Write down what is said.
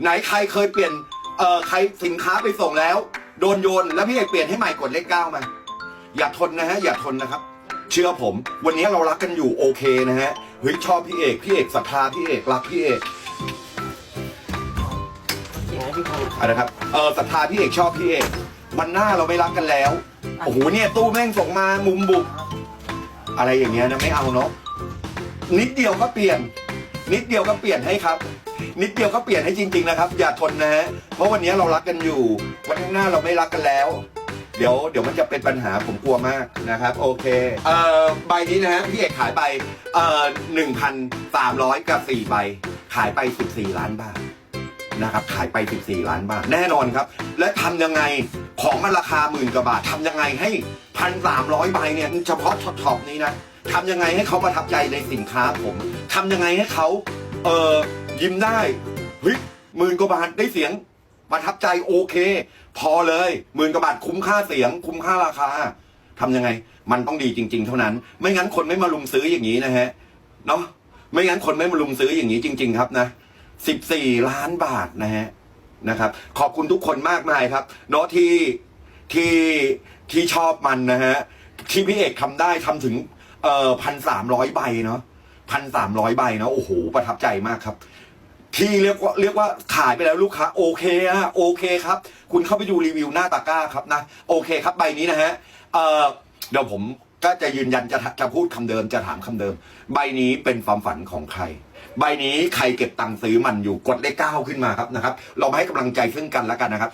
ไหนใครเคยเปลี่ยนเอ่อใครสินค้าไปส่งแล้ว โดนโยนแล้วพี่เอกเปลี่ยนให้ใหม่กดเลขเก้ามาอย่าทนนะฮะ อย่าทนนะครับ เชื่อผม วันนี้เรารักกันอยู่โอเคนะฮะเฮ้ยชอบพี่เอกพี่เอกศรัทธาพี่เอกรักพี่เอกจริงไหมพี่พงศ์อะนะครับเออศรัทธาพี่เอกชอบพี่เอกมันหน้าเราไม่รักกันแล้วโอ้โหเนี่ยตู้แม่งส่งมามุมบุกอะไรอย่างเงี้ยนะไม่เอาเนาะนิดเดียวก็เปลี่ยน นิดเดียวก็เปลี่ยนให้ครับ นิดเดียวก็เปลี่ยนให้จริง ๆนะครับ อย่าทนนะฮะเพราะวันนี้เรารักกันอยู่ วันข้างหน้าเราไม่รักกันแล้ว เดี๋ยวเดี๋ยวมันจะเป็นปัญหาผมกลัวมากนะครับ โอเคเอ่อใบนี้นะฮะพี่เอกขายไปเอ่อหนึ่งพันสามร้อยกับสี่ใบ ขายไปสิบสี่ล้านบาท นะครับขายไปสิบสี่ล้านบาท แน่นอนครับ และทำยังไงของมันราคาหมื่นกว่าบาททำยังไงให้พันสามร้อยใบเนี่ยเฉพาะช็อปนี้นะทำยังไงให้เขาประทับใจในสินค้าผมทำยังไงให้เขาเออ ยิ้มได้เฮ้ยหมื่นกว่าบาทได้เสียงประทับใจโอเค พอเลยหมื่นกว่าบาทคุ้มค่าเสียง คุ้มค่าราคาทำยังไง มันต้องดีจริง ๆ เท่านั้น ไม่งั้นคนไม่มาลุมซื้ออย่างนี้นะฮะเนาะไม่งั้นคนไม่มาลุมซื้ออย่างนี้จริง ๆ ครับนะสิบสี่ล้านบาทนะฮะนะครับ ขอบคุณทุกคนมากมายครับเนาะที่ที่ที่ชอบมันนะฮะที่พี่เอกทำได้ทำถึงเอ่อพันสามร้อยใบเนาะพันสามร้อยใบเนาะโอ้โหประทับใจมากครับ ที่เรียกว่าเรียกว่าขายไปแล้วลูกค้าโอเคอะโอเคครับ คุณเข้าไปดูรีวิวหน้าตะกร้าครับนะโอเคครับใบนี้นะฮะเอ่อเดี๋ยวผมก็จะยืนยันจะจะพูดคำเดิมจะถามคำเดิม ใบนี้เป็นความฝันของใคร ใบนี้ใครเก็บตังค์ซื้อมันอยู่กดเลขเก้าขึ้นมาครับนะครับ เรามาให้กำลังใจซึ่งกันแล้วกันนะครับ